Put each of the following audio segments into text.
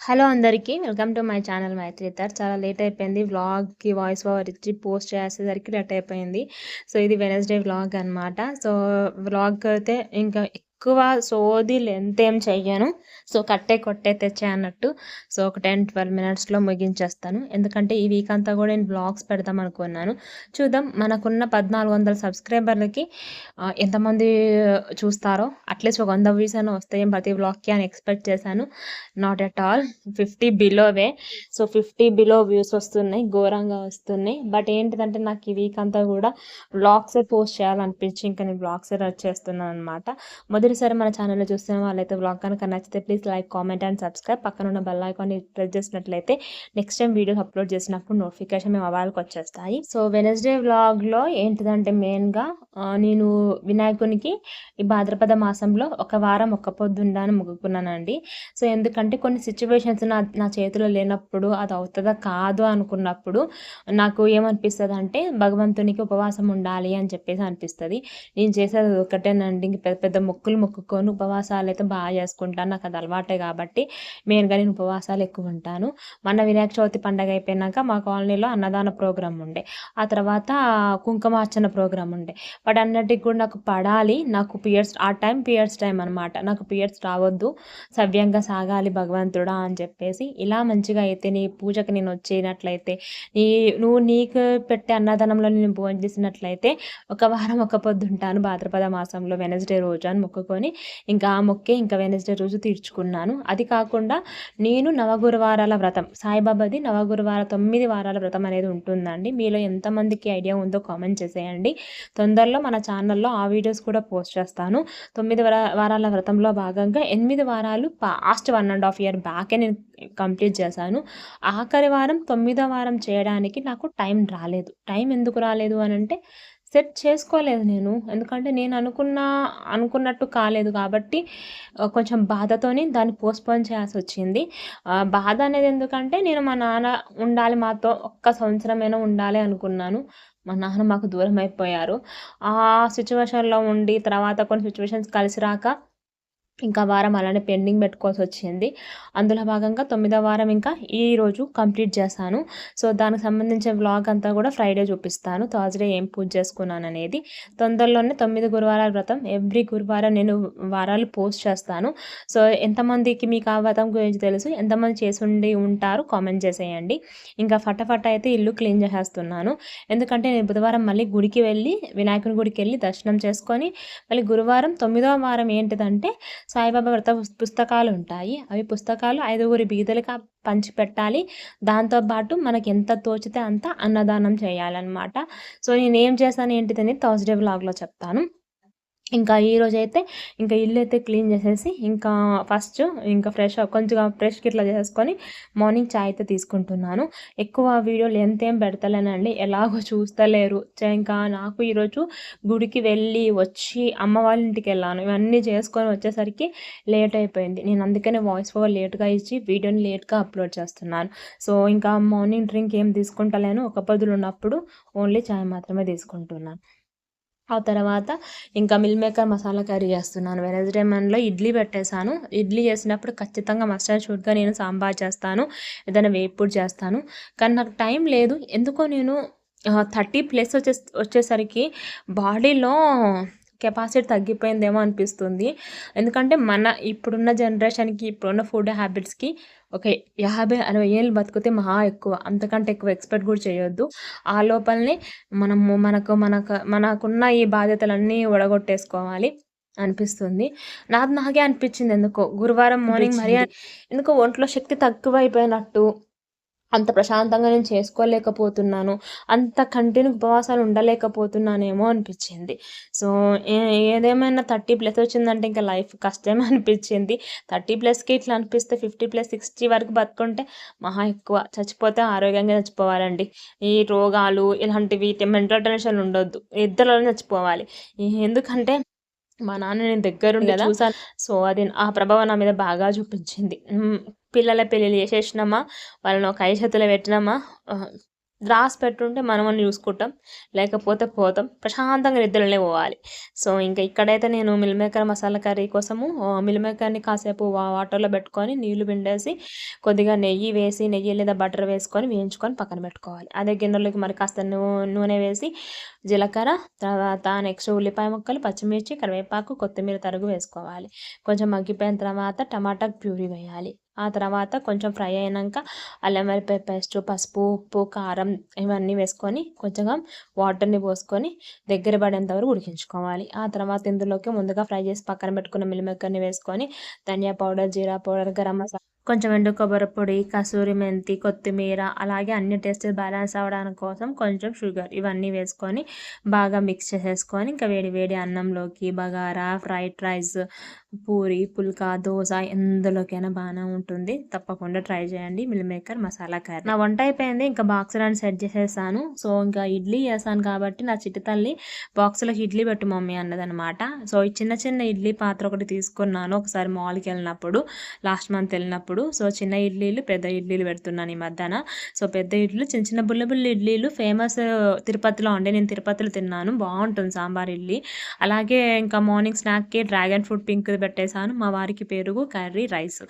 Hello అందరికీ welcome to my channel మైత్రితార్ చాలా లేట్ అయిపోయింది. వ్లాగ్కి వాయిస్ ఓవర్ ఇచ్చి పోస్ట్ చేసేసరికి లేట్ అయిపోయింది. సో ఇది వెనస్డే వ్లాగ్ అనమాట సో వ్లాగ్ అయితే ఇంకా ఎక్కువ సోది లెంత్ ఏం చెయ్యను. సో కట్టే కొట్టే తెచ్చే అన్నట్టు. సో ఒక టెన్ ట్వెల్వ్ మినిట్స్లో ముగించేస్తాను. ఎందుకంటే ఈ వీక్ అంతా కూడా నేను బ్లాగ్స్ పెడదాం అనుకున్నాను. చూద్దాం మనకున్న పద్నాలుగు వందల సబ్స్క్రైబర్లకి ఎంతమంది చూస్తారో అట్లీస్ట్ ఒక వంద వ్యూస్ అయినా వస్తాయి. ప్రతి బ్లాగ్కి అని ఎక్స్పెక్ట్ చేశాను. నాట్ ఎట్ ఆల్ ఫిఫ్టీ బిలోవే సో ఫిఫ్టీ బిలో వ్యూస్ వస్తున్నాయి. ఘోరంగా వస్తున్నాయి. బట్ ఏంటిదంటే నాకు ఈ వీక్ అంతా కూడా బ్లాగ్సే పోస్ట్ చేయాలనిపించి ఇంకా నేను బ్లాగ్సే రచ్ చేస్తున్నాను అనమాట మొదటి మొదటిసారి మన ఛానల్లో చూస్తున్న వాళ్ళైతే బ్లాగ్ కనుక నచ్చితే please like comment and subscribe పక్కన ఉన్న బెల్ ఐకాన్ని ప్రెస్ చేసినట్లయితే నెక్స్ట్ టైం వీడియోస్ అప్లోడ్ చేసినప్పుడు నోటిఫికేషన్ మేము మొబైల్కి వచ్చేస్తాయి. సో వెనస్డే వ్లాగ్లో ఏంటిదంటే మెయిన్గా నేను వినాయకునికి ఈ భాద్రపద మాసంలో ఒక వారం ఒక్క పొద్దుండాలని మొక్కుకున్నానండి. సో ఎందుకంటే కొన్ని సిచ్యువేషన్స్ నా నా చేతిలో లేనప్పుడు అది అవుతుందా కాదు అనుకున్నప్పుడు నాకు ఏమనిపిస్తుంది అంటే భగవంతునికి ఉపవాసం ఉండాలి అని చెప్పేసి అనిపిస్తుంది. నేను చేసేది ఒకటేనండి. పెద్ద పెద్ద మొక్కులు మొక్కుకొని ఉపవాసాలు అయితే బాగా చేసుకుంటాను. నాకు అది అలవాటే కాబట్టి మెయిన్గా నేను ఉపవాసాలు ఎక్కువ ఉంటాను. మన వినాయక చవితి పండగ అయిపోయినాక మా కాలనీలో అన్నదాన ప్రోగ్రాం ఉండే. ఆ తర్వాత కుంకుమార్చన ప్రోగ్రాం ఉండే. వాటి అన్నిటికి కూడా నాకు పడాలి. నాకు పియర్స్ ఆ టైం పియర్స్ టైం అనమాట నాకు పియర్స్ రావద్దు. సవ్యంగా సాగాలి భగవంతుడా అని చెప్పేసి ఇలా మంచిగా అయితే నీ పూజకి నేను వచ్చేనట్లయితే నీ నువ్వు నీకు పెట్టే అన్నదానంలో నేను భోజనం చేసినట్లయితే ఒక వారం ఒక పొద్దుంటాను భాద్రపద మాసంలో వెనస్డే రోజు అని మొక్కుకొని ఇంకా ఆ మొక్కే ఇంకా వెనస్డే రోజు తీర్చుకున్నాను. అది కాకుండా నేను నవగురువారాల వ్రతం సాయిబాబాది నవగురువార తొమ్మిది వారాల వ్రతం అనేది ఉంటుందండి. మీలో ఎంతమందికి ఐడియా ఉందో కామెంట్ చేసేయండి. తొందరలో మన ఛానల్లో ఆ వీడియోస్ కూడా పోస్ట్ చేస్తాను. తొమ్మిది వారాల వ్రతంలో భాగంగా ఎనిమిది వారాలు past one and half year బ్యాకే నేను కంప్లీట్ చేశాను. ఆఖరి వారం తొమ్మిదో వారం చేయడానికి నాకు టైం రాలేదు. టైం ఎందుకు రాలేదు అని అంటే సెట్ చేసుకోలేదు నేను. ఎందుకంటే నేను అనుకున్న అనుకున్నట్టు కాలేదు కాబట్టి కొంచెం బాధతోని దాన్ని పోస్ట్పోన్ చేయాల్సి వచ్చింది. బాధ అనేది ఎందుకంటే నేను మా నాన్న ఉండాలి మాతో ఒక్క సంవత్సరమైనా ఉండాలి అనుకున్నాను. మా నాన్న మాకు దూరం అయిపోయారు. ఆ సిచ్యువేషన్లో ఉండి తర్వాత కొన్ని సిచ్యువేషన్స్ కలిసి రాక ఇంకా వారం అలానే పెండింగ్ పెట్టుకోవాల్సి వచ్చింది. అందులో భాగంగా తొమ్మిదో వారం ఇంకా ఈరోజు కంప్లీట్ చేశాను. సో దానికి సంబంధించిన వ్లాగ్ అంతా కూడా ఫ్రైడే చూపిస్తాను. థర్స్డే ఏం పూజ చేసుకున్నాను అనేది. తొందరలోనే తొమ్మిది గురువారాల వ్రతం. ఎవ్రీ గురువారం నేను వారాలు పోస్ట్ చేస్తాను. సో ఎంతమందికి మీకు ఆ వ్రతం గురించి తెలుసు ఎంతమంది చేసుండి ఉంటారు కామెంట్ చేసేయండి. ఇంకా ఫటాఫట అయితే ఇల్లు క్లీన్ చేసేస్తున్నాను. ఎందుకంటే నేను బుధవారం మళ్ళీ గుడికి వెళ్ళి వినాయకుని గుడికి వెళ్ళి దర్శనం చేసుకొని మళ్ళీ గురువారం తొమ్మిదవ వారం ఏంటిదంటే సాయిబాబా వ్రత పుస్తకాలు ఉంటాయి అవి పుస్తకాలు ఐదుగురి బీదలుగా పంచిపెట్టాలి. దాంతోపాటు మనకి ఎంత తోచితే అంత అన్నదానం చేయాలన్నమాట. సో నేను ఏం ఏంటిదని థర్స్డే వ్లాగ్లో చెప్తాను. ఇంకా ఈరోజు అయితే ఇంకా ఇల్లు అయితే క్లీన్ చేసేసి ఇంకా ఫస్ట్ ఇంకా ఫ్రెష్ కొంచెం ఫ్రెష్ ఇట్లా చేసుకొని మార్నింగ్ చాయ్ అయితే తీసుకుంటున్నాను. ఎక్కువ వీడియోలు ఎంత ఏం పెడతలేనండి. ఎలాగో చూస్తలేరు. ఇంకా నాకు ఈరోజు గుడికి వెళ్ళి వచ్చి అమ్మ వాళ్ళ ఇంటికి వెళ్ళాను. ఇవన్నీ చేసుకొని వచ్చేసరికి లేట్ అయిపోయింది. నేను అందుకనే వాయిస్ ఓవర్ లేట్గా ఇచ్చి వీడియోని లేట్గా అప్లోడ్ చేస్తున్నాను. సో ఇంకా మార్నింగ్ డ్రింక్ ఏం తీసుకుంటలేను. ఒక పదులు ఉన్నప్పుడు ఓన్లీ చాయ్ మాత్రమే తీసుకుంటున్నాను. ఆ తర్వాత ఇంకా మిల్ మేకర్ మసాలా కర్రీ చేస్తున్నాను. వెనస్డే మన్లో ఇడ్లీ పెట్టేశాను. ఇడ్లీ చేసినప్పుడు ఖచ్చితంగా మస్టర్డ్ షూట్గా నేను సాంబార్ చేస్తాను. ఏదైనా వేపుడు చేస్తాను. కానీ నాకు టైం లేదు. ఎందుకో నేను థర్టీ ప్లస్ వచ్చే వచ్చేసరికి బాడీలో కెపాసిటీ తగ్గిపోయిందేమో అనిపిస్తుంది. ఎందుకంటే మన ఇప్పుడున్న జనరేషన్కి ఇప్పుడున్న ఫుడ్ హ్యాబిట్స్కి ఒక యాభై అరవై ఏళ్ళు బతికితే మహా ఎక్కువ. అంతకంటే ఎక్కువ ఎక్స్పెక్ట్ కూడా చేయొద్దు. ఆ లోపలనే మనము మనకు మనకు మనకున్న ఈ బాధ్యతలన్నీ ఒడగొట్టేసుకోవాలి అనిపిస్తుంది. నాకు నాకే అనిపించింది ఎందుకో గురువారం మార్నింగ్ మరి ఎందుకో ఒంట్లో శక్తి తక్కువైపోయినట్టు అంత ప్రశాంతంగా నేను చేసుకోలేకపోతున్నాను అంత కంటిన్యూ ఉపవాసాలు ఉండలేకపోతున్నానేమో అనిపించింది. సో ఏదేమైనా థర్టీ ప్లస్ వచ్చిందంటే ఇంకా లైఫ్ కష్టమే అనిపించింది. థర్టీ ప్లస్కి ఇట్లా అనిపిస్తే ఫిఫ్టీ ప్లస్ సిక్స్టీ వరకు బతుకుంటే మహా ఎక్కువ. చచ్చిపోతే ఆరోగ్యంగా చచ్చిపోవాలండి. ఈ రోగాలు ఇలాంటివి మెంటల్ టెన్షన్ ఉండొద్దు. ఇద్దరు చచ్చిపోవాలి. ఎందుకంటే మా నాన్న నేను దగ్గరుండి చూసాను సో అది ఆ ప్రభావం నా మీద బాగా చూపించింది. పిల్లల పెళ్ళిళ్ళు చేసేసినామా? వాళ్ళని ఒక ఐషతులు పెట్టినామా? రాసి పెట్టుంటే మనం చూసుకుంటాం. లేకపోతే పోతాం. ప్రశాంతంగా నిద్రలోనే పోవాలి. సో ఇంకా ఇక్కడైతే నేను మిల్మేకర్ మసాలా కర్రీ కోసము మిల్మేకర్ని కాసేపు వాటర్లో పెట్టుకొని నీళ్ళు పిండేసి కొద్దిగా నెయ్యి వేసి నెయ్యి లేదా బటర్ వేసుకొని వేయించుకొని పక్కన పెట్టుకోవాలి. అదే గిన్నెలోకి మరి కాస్త నూనె వేసి జీలకర్ర తర్వాత నెక్స్ట్ ఉల్లిపాయ ముక్కలు పచ్చిమిర్చి కరివేపాకు కొత్తిమీర తరుగు వేసుకోవాలి. కొంచెం మగ్గిపోయిన తర్వాత టమాటా ప్యూరీ వేయాలి. ఆ తర్వాత కొంచెం ఫ్రై అయినాక అల్లం వెల్లిపాయ పేస్ట్ పసుపు ఉప్పు కారం ఇవన్నీ వేసుకొని కొంచెంగా వాటర్ని పోసుకొని దగ్గర పడేంత వరకు ఉడికించుకోవాలి. ఆ తర్వాత ఇందులోకి ముందుగా ఫ్రై చేసి పక్కన పెట్టుకున్న మిల్లిమెక్కర్ని వేసుకొని ధనియా పౌడర్ జీరా పౌడర్ గరం మసాలా కొంచెం ఎండు కొబ్బరి పొడి కసూరి మెంతి కొత్తిమీర అలాగే అన్ని టేస్ట్ బ్యాలెన్స్ అవ్వడానికి కోసం కొంచెం షుగర్ ఇవన్నీ వేసుకొని బాగా మిక్స్ చేసేసుకొని ఇంకా వేడి వేడి అన్నంలోకి బగారా ఫ్రైడ్ రైస్ పూరి పుల్కా దోశ ఎందులోకైనా బాగానే ఉంటుంది. తప్పకుండా ట్రై చేయండి. మిల్ మేకర్ మసాలా కర్రీ నా వంట అయిపోయింది. ఇంకా బాక్సులను అని సెట్ చేసేసాను. సో ఇంకా ఇడ్లీ చేశాను కాబట్టి నా చిట్టి తల్లి బాక్స్లోకి ఇడ్లీ పెట్టు మమ్మీ అన్నదనమాట సో ఈ చిన్న చిన్న ఇడ్లీ పాత్ర ఒకటి తీసుకున్నాను. ఒకసారి మాల్కి వెళ్ళినప్పుడు లాస్ట్ మంత్ వెళ్ళినప్పుడు. అప్పుడు సో చిన్న ఇడ్లీలు పెద్ద ఇడ్లీలు పెడుతున్నాను ఈ మధ్యాహ్న. సో పెద్ద ఇడ్లీలు చిన్న చిన్న బుల్ల బుల్ల ఇడ్లీలు ఫేమస్ తిరుపతిలో ఉండే నేను తిరుపతిలో తిన్నాను. బాగుంటుంది సాంబార్ ఇడ్లీ. అలాగే ఇంకా మార్నింగ్ స్నాక్కి డ్రాగన్ ఫ్రూట్ పింక్ పెట్టేశాను. మా వారికి పెరుగు కర్రీ రైస్.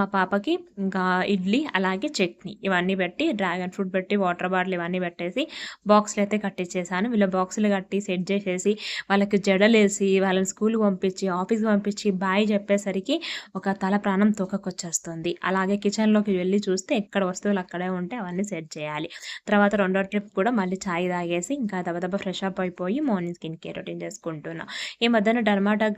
మా పాపకి ఇంకా ఇడ్లీ అలాగే చట్నీ. ఇవన్నీ పెట్టి డ్రాగన్ ఫ్రూట్ పెట్టి వాటర్ బాటిల్ ఇవన్నీ పెట్టేసి బాక్స్లు అయితే కట్టించేసాను వీళ్ళ బాక్సులు కట్టి సెట్ చేసేసి వాళ్ళకి జడలేసి వాళ్ళని స్కూల్ పంపించి ఆఫీస్కి పంపించి బాయ్ చెప్పేసరికి ఒక తల ప్రాణం తోకకొచ్చేస్తుంది. అలాగే కిచెన్లోకి వెళ్ళి చూస్తే ఎక్కడ వస్తువులు అక్కడే ఉంటే అవన్నీ సెట్ చేయాలి. తర్వాత రెండో ట్రిప్ కూడా మళ్ళీ ఛాయ్ తాగేసి ఇంకా దబదబ ఫ్రెష్ అప్ అయిపోయి మార్నింగ్ స్కిన్ కేర్ రొటీన్ చేసుకుంటున్నా. ఈ మధ్యన డర్మాటా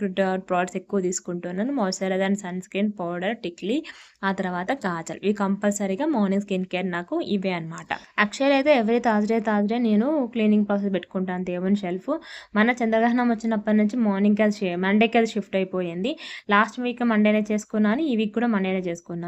ప్రోడక్ట్స్ ఎక్కువ తీసుకుంటున్నాను. Moisturiser and sunscreen powder టిక్లీ ఆ తర్వాత కాజల్ ఇవి కంపల్సరీగా మార్నింగ్ స్కిన్ కేర్ నాకు ఇవే అనమాట యాక్చువల్ అయితే ఎవ్రీ తాజ్డే తాజ్డే నేను క్లీనింగ్ ప్రాసెస్ పెట్టుకుంటాను దేవుని షెల్ఫ్. మన చంద్రగ్రహణం వచ్చినప్పటి నుంచి మార్నింగ్ అది మండేకి అది షిఫ్ట్ అయిపోయింది. లాస్ట్ వీక్ మండేనే చేసుకున్నాను. ఈ వీక్ కూడా మండేనే చేసుకున్నాను.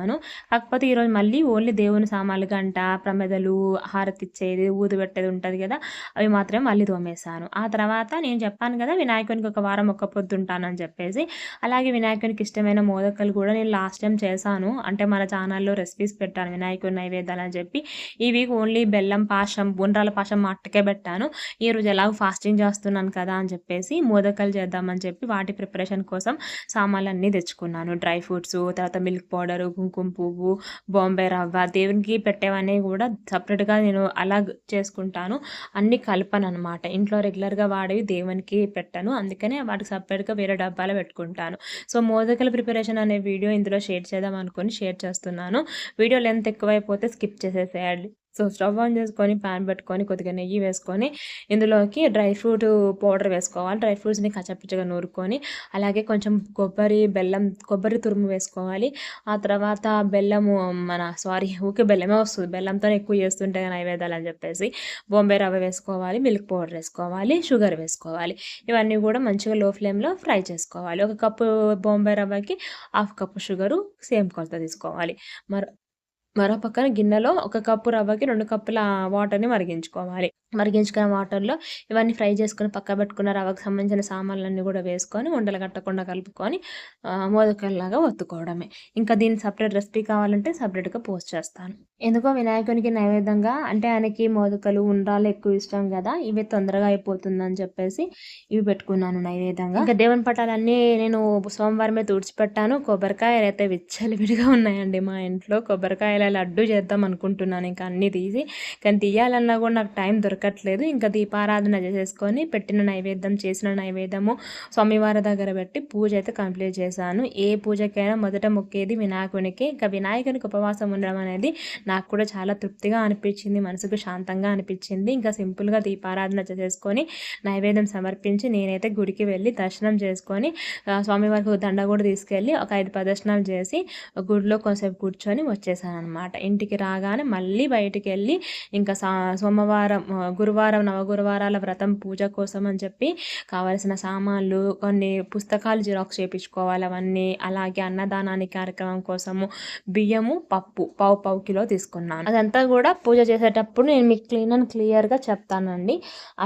కాకపోతే ఈరోజు మళ్ళీ ఓన్లీ దేవుని సామాన్లు గంట ప్రమెదలు హారతి ఇచ్చేది ఊదు పెట్టేది ఉంటుంది కదా అవి మాత్రమే మళ్ళీ తోమేశాను. ఆ తర్వాత నేను చెప్పాను కదా వినాయకునికి ఒక వారం ఒక్క పొద్దుంటానని చెప్పేసి. అలాగే వినాయకునికి ఇష్టమైన మోదకలు కూడా నేను లాస్ట్ టైం చేశాను. అంటే మన ఛానల్లో రెసిపీస్ పెట్టాను వినాయకుడి నైవేద్యాలు అని చెప్పి. ఈ వీక్ ఓన్లీ బెల్లం పాషం బుండ్రాల పాషం మట్టుకే పెట్టాను. ఈ రోజు ఎలాగో ఫాస్టింగ్ చేస్తున్నాను కదా అని చెప్పేసి మోదకలు చేద్దామని చెప్పి వాటి ప్రిపరేషన్ కోసం సామాన్లు అన్నీ తెచ్చుకున్నాను. డ్రై ఫ్రూట్స్ తర్వాత మిల్క్ పౌడర్ కుంకుమ పువ్వు బాంబే రవ్వ దేవునికి పెట్టేవన్నీ కూడా సపరేట్గా నేను అలా చేసుకుంటాను. అన్నీ కలపను అనమాట ఇంట్లో రెగ్యులర్గా వాడేవి దేవునికి పెట్టాను. అందుకనే వాటికి సపరేట్గా వేరే డబ్బాలో పెట్టుకుంటాను. సో మోదకల ప్రిపరేషన్ అనే వీడియో ఇందులో షేర్ చేద్దాం అనుకుని షేర్ చేస్తున్నాను. వీడియో లెంత్ ఎక్కువైపోతే స్కిప్ చేసేసేయాలి సో స్టవ్ ఆన్ చేసుకొని ప్యాన్ పెట్టుకొని కొద్దిగా నెయ్యి వేసుకొని ఇందులోకి డ్రై ఫ్రూట్ పౌడర్ వేసుకోవాలి. డ్రై ఫ్రూట్స్ని కచ్చపిచ్చగా నూరుకొని అలాగే కొంచెం కొబ్బరి బెల్లం కొబ్బరి తురుము వేసుకోవాలి. ఆ తర్వాత బెల్లము మన సారీ ఊకే బెల్లమే వస్తుంది. బెల్లంతో ఎక్కువ చేస్తుంటే నైవేద్యాలు అని చెప్పేసి. బొంబే రవ్వ వేసుకోవాలి మిల్క్ పౌడర్ వేసుకోవాలి షుగర్ వేసుకోవాలి. ఇవన్నీ కూడా మంచిగా లో ఫ్లేమ్లో ఫ్రై చేసుకోవాలి. ఒక కప్పు బొంబే రవ్వకి హాఫ్ కప్పు షుగరు సేమ్ కొలత తీసుకోవాలి. మరి మరో పక్కన గిన్నెలో ఒక కప్పు రవ్వకి రెండు కప్పుల వాటర్ని మరిగించుకోవాలి. మరిగించుకున్న వాటర్లో ఇవన్నీ ఫ్రై చేసుకుని పక్క పెట్టుకున్న రవ్వకు సంబంధించిన సామాన్లన్నీ కూడా వేసుకొని ఉండలు కట్టకుండా కలుపుకొని మోదకల్లాగా ఒత్తుకోవడమే. ఇంకా దీని సపరేట్ రెసిపీ కావాలంటే సపరేట్గా పోస్ట్ చేస్తాను. ఎందుకో వినాయకునికి నైవేద్యంగా అంటే ఆయనకి మోదకలు ఉండ్రాలు ఎక్కువ ఇష్టం కదా ఇవి తొందరగా అయిపోతుందని చెప్పేసి ఇవి పెట్టుకున్నాను నైవేద్యంగా. ఇంకా దేవుని పటాలన్నీ నేను సోమవారమే తుడిచిపెట్టాను. కొబ్బరికాయలు అయితే విచ్చలు విడిగా ఉన్నాయండి మా ఇంట్లో. కొబ్బరికాయల లడ్డు చేద్దాం అనుకుంటున్నాను ఇంకా అన్నీ తీసి. కానీ తీయాలన్నా కూడా నాకు టైం దొరక దొరకట్లేదు. ఇంకా దీపారాధన చేసేసుకొని పెట్టిన నైవేద్యం చేసిన నైవేద్యము స్వామివారి దగ్గర పెట్టి పూజ అయితే కంప్లీట్ చేశాను. ఏ పూజకైనా మొదట మొక్కేది వినాయకునికి. ఇంకా వినాయకునికి ఉపవాసం ఉండడం అనేది నాకు కూడా చాలా తృప్తిగా అనిపించింది మనసుకు శాంతంగా అనిపించింది. ఇంకా సింపుల్గా దీపారాధన చేసేసుకొని నైవేద్యం సమర్పించి నేనైతే గుడికి వెళ్ళి దర్శనం చేసుకొని స్వామివారికి దండ కూడా తీసుకెళ్ళి ఒక ఐదు ప్రదర్శనలు చేసి గుడిలో కొంచెంసేపు కూర్చొని వచ్చేసాను అనమాట ఇంటికి రాగానే మళ్ళీ బయటికి వెళ్ళి ఇంకా సోమవారం గురువారం నవగురువారాల వ్రతం పూజ కోసం అని చెప్పి కావలసిన సామాన్లు కొన్ని పుస్తకాలు జిరాక్స్ చేయించుకోవాలి అవన్నీ. అలాగే అన్నదానాన్ని కార్యక్రమం కోసము బియ్యము పప్పు పావు పావు కిలో తీసుకున్నాను. అదంతా కూడా పూజ చేసేటప్పుడు నేను మీకు క్లీన్ అండ్ క్లియర్గా చెప్తానండి.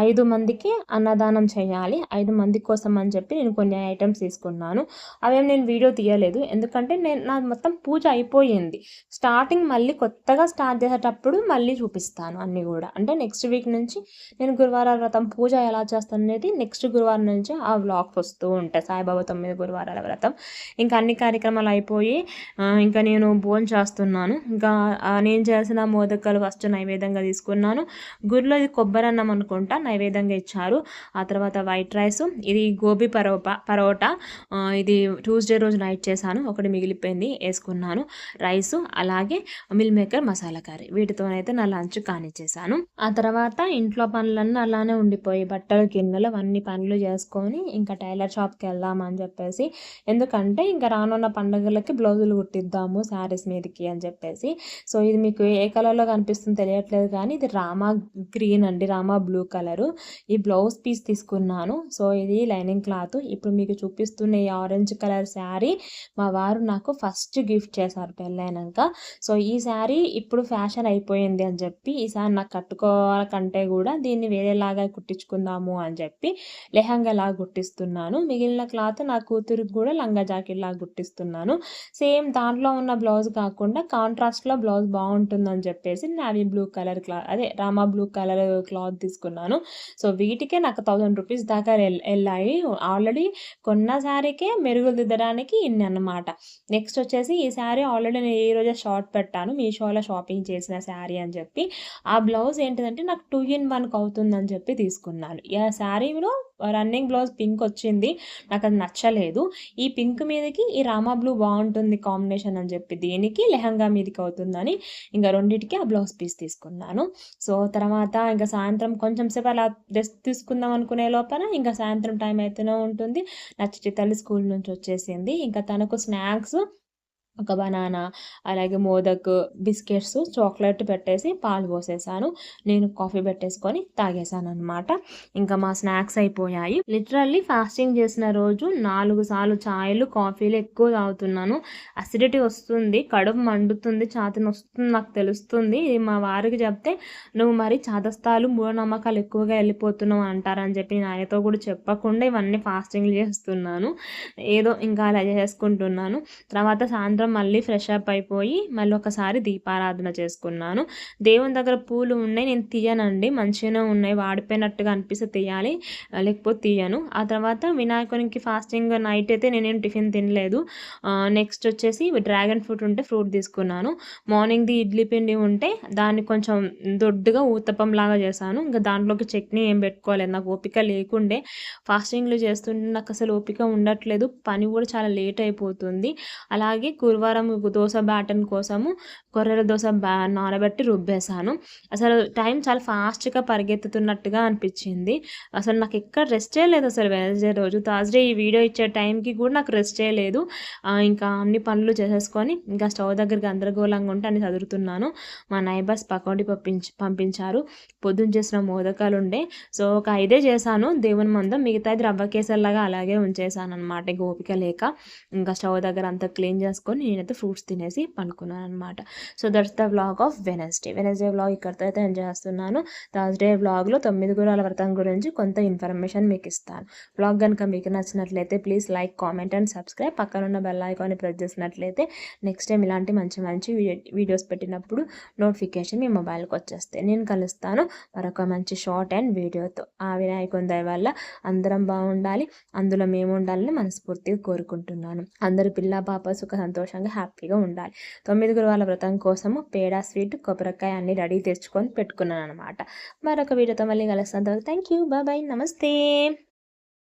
ఐదు మందికి అన్నదానం చేయాలి. ఐదు మంది కోసం అని చెప్పి నేను కొన్ని ఐటమ్స్ తీసుకున్నాను. అవేం నేను వీడియో తీయలేదు. ఎందుకంటే నేను నా మొత్తం పూజ అయిపోయింది. స్టార్టింగ్ మళ్ళీ కొత్తగా స్టార్ట్ చేసేటప్పుడు మళ్ళీ చూపిస్తాను అన్నీ కూడా. అంటే నెక్స్ట్ వీక్ నుంచి నేను గురువారాల వ్రతం పూజ ఎలా చేస్తాను అనేది నెక్స్ట్ గురువారం నుంచి ఆ వ్లాగ్స్ వస్తూ ఉంటాయి. సాయిబాబా తొమ్మిది గురువారాల వ్రతం. ఇంకా అన్ని కార్యక్రమాలు అయిపోయి ఇంకా నేను భోజనం చేస్తున్నాను. ఇంకా నేను చేసిన మోదకాలు ఫస్ట్ నైవేద్యంగా తీసుకున్నాను. గుడిలో ఇది కొబ్బరి అన్నం అనుకుంటా నైవేద్యంగా ఇచ్చారు. ఆ తర్వాత వైట్ రైస్ ఇది గోబీ పరోపా పరోటా ఇది ట్యూస్డే రోజు నైట్ చేశాను. ఒకటి మిగిలిపోయింది వేసుకున్నాను. రైస్ అలాగే మిల్ మేకర్ మసాలా కర్రీ. వీటితోనైతే నా లంచ్ కానిచ్చేసాను ఆ తర్వాత ఇంట్లో పనులన్నీ అలానే ఉండిపోయి బట్టలు గిన్నెలు అన్ని పనులు చేసుకొని ఇంకా టైలర్ షాప్కి వెళ్దామని చెప్పేసి. ఎందుకంటే ఇంకా రానున్న పండుగలకి బ్లౌజులు కుట్టిద్దాము శారీస్ మీదకి అని చెప్పేసి. సో ఇది మీకు ఏ కలర్లో కనిపిస్తుంది తెలియట్లేదు కానీ ఇది రామా గ్రీన్ అండి రామా బ్లూ కలరు. ఈ బ్లౌజ్ పీస్ తీసుకున్నాను. సో ఇది లైనింగ్ క్లాత్. ఇప్పుడు మీకు చూపిస్తున్న ఈ ఆరెంజ్ కలర్ శారీ మా వారు నాకు ఫస్ట్ గిఫ్ట్ చేశారు పెళ్ళైనాక. సో ఈ శారీ ఇప్పుడు ఫ్యాషన్ అయిపోయింది అని చెప్పి ఈసారి నాకు కంటే కూడా దీన్ని వేరేలాగా కుట్టించుకుందాము అని చెప్పి లెహంగాలాగా కుట్టిస్తున్నాను. మిగిలిన క్లాత్ నా కూతురికి కూడా లంగా జాకెట్ లాగా కుట్టిస్తున్నాను. సేమ్ దాంట్లో ఉన్న బ్లౌజ్ కాకుండా కాంట్రాస్ట్లో బ్లౌజ్ బాగుంటుందని చెప్పేసి నావీ బ్లూ కలర్ క్లాత్ అదే రామా బ్లూ కలర్ క్లాత్ తీసుకున్నాను. సో వీటికే నాకు థౌజండ్ రూపీస్ దాకా వెళ్ళాయి ఆల్రెడీ కొన్న శారీకే మెరుగులు దిద్దడానికి ఇన్ని అనమాట నెక్స్ట్ వచ్చేసి ఈ శారీ ఆల్రెడీ నేను ఈ రోజే షార్ట్ పెట్టాను. మీషోలో షాపింగ్ చేసిన శారీ అని చెప్పి. ఆ బ్లౌజ్ ఏంటిదంటే నాకు టూ టూ ఇన్ వన్కి అవుతుందని చెప్పి తీసుకున్నాను. ఈ శారీలో రన్నింగ్ బ్లౌజ్ పింక్ వచ్చింది. నాకు అది నచ్చలేదు. ఈ పింక్ మీదకి ఈ రామా బ్లూ బాగుంటుంది కాంబినేషన్ అని చెప్పి దీనికి లెహంగా మీదకి అవుతుందని ఇంకా రెండింటికి ఆ బ్లౌజ్ పీస్ తీసుకున్నాను. సో తర్వాత ఇంకా సాయంత్రం కొంచెం సేపు అలా డ్రెస్ తీసుకుందాం అనుకునే లోపల ఇంకా సాయంత్రం టైం అయితేనే ఉంటుంది. నచ్చి తల్లి స్కూల్ నుంచి వచ్చేసింది. ఇంకా తనకు స్నాక్స్ ఒక బనానా అలాగే మోదక్ బిస్కెట్స్ చాక్లెట్ పెట్టేసి పాలు పోసేసాను. నేను కాఫీ పెట్టేసుకొని తాగేసాను అనమాట ఇంకా మా స్నాక్స్ అయిపోయాయి. లిటరల్లీ ఫాస్టింగ్ చేసిన రోజు నాలుగు సార్లు ఛాయలు కాఫీలు ఎక్కువ తాగుతున్నాను. అసిడిటీ వస్తుంది కడుపు మండుతుంది ఛాతిని వస్తుంది నాకు తెలుస్తుంది. ఇది మా వారికి చెప్తే నువ్వు మరి చాదస్తాలు మూఢనమ్మకాలు ఎక్కువగా వెళ్ళిపోతున్నావు అంటారని చెప్పి నాయనతో ఆయనతో కూడా చెప్పకుండా ఇవన్నీ ఫాస్టింగ్ చేస్తున్నాను. ఏదో ఇంకా అలా చేసుకుంటున్నాను. తర్వాత సాయంత్రం మళ్ళీ ఫ్రెష్ అప్ అయిపోయి మళ్ళీ ఒకసారి దీపారాధన చేసుకున్నాను. దేవుని దగ్గర పూలు ఉన్నాయి నేను తీయనండి. మంచిగానే ఉన్నాయి వాడిపోయినట్టుగా అనిపిస్తే తీయాలి లేకపోతే తీయను. ఆ తర్వాత వినాయకునికి ఫాస్టింగ్ నైట్ అయితే నేనేం టిఫిన్ తినలేదు. నెక్స్ట్ వచ్చేసి డ్రాగన్ ఫ్రూట్ ఉంటే ఫ్రూట్ తీసుకున్నాను. మార్నింగ్ది ఇడ్లీ పిండి ఉంటే దాన్ని కొంచెం దొడ్డుగా ఊతప్పం లాగా చేశాను. ఇంకా దాంట్లోకి చట్నీ ఏం పెట్టుకోలేదు. నాకు ఓపిక లేకుండే ఫాస్టింగ్లు చేస్తుంటే నాకు అసలు ఓపిక ఉండట్లేదు. పని కూడా చాలా లేట్ అయిపోతుంది. అలాగే కూర గురువారం దోశ బ్యాటన్ కోసము కొర్రెల దోశ బా నానబెట్టి రుబ్బేశాను. అసలు టైం చాలా ఫాస్ట్గా పరిగెత్తుతున్నట్టుగా అనిపించింది. అసలు నాకు ఎక్కడ రెస్టే లేదు అసలు వెనస్డే రోజు. థర్స్డే ఈ వీడియో ఇచ్చే టైంకి కూడా నాకు రెస్టే లేదు ఇంకా అన్ని పనులు చేసేసుకొని ఇంకా స్టవ్ దగ్గర గందరగోళంగా ఉంటే అని చదువుతున్నాను మా నైబర్స్ పకోడీ పంపించి పంపించారు. పొద్దున్న చేసిన మోదకాలు ఉండే సో ఒక ఐదే చేశాను. దేవుని మందం మిగతాది రవ్వ కేసల్లాగా అలాగే ఉంచేసాను అనమాట గోపిక లేక ఇంకా స్టవ్ దగ్గర అంతా క్లీన్ చేసుకొని నేనైతే ఫ్రూట్స్ తినేసి పనుకున్నాను అనమాట so that's the vlog of Wednesday. Wednesday vlog ఇక్కడితో అయితే ఎంజాయ్ చేస్తున్నాను. థర్స్డే వ్లాగ్లో తొమ్మిది గురాల వ్రతం గురించి కొంత ఇన్ఫర్మేషన్ మీకు ఇస్తాను. వ్లాగ్ కనుక మీకు నచ్చినట్లయితే please like comment and subscribe. పక్కన ఉన్న బెల్ ఐకాన్ని ప్రెస్ చేసినట్లయితే నెక్స్ట్ టైం ఇలాంటి మంచి మంచి వీడియోస్ పెట్టినప్పుడు నోటిఫికేషన్ మీ మొబైల్కి వచ్చేస్తాయి. నేను కలుస్తాను మరొక మంచి షార్ట్ అండ్ వీడియోతో. ఆ వినాయకుని దయ వల్ల అందరం బాగుండాలి. అందులో మేము ఉండాలని మనస్ఫూర్తిగా కోరుకుంటున్నాను. అందరు పిల్ల పాప సుఖ సంతోషంగా హ్యాపీగా ఉండాలి. తొమ్మిది గురువాల వ్రతం కోసము పేడ స్వీట్ కొబ్బరికాయ అన్ని రెడీ తెచ్చుకొని పెట్టుకున్నాను అనమాట మరొక వీడియోతో మళ్ళీ కలుస్తాను థ్యాంక్ యూ బాయ్. నమస్తే.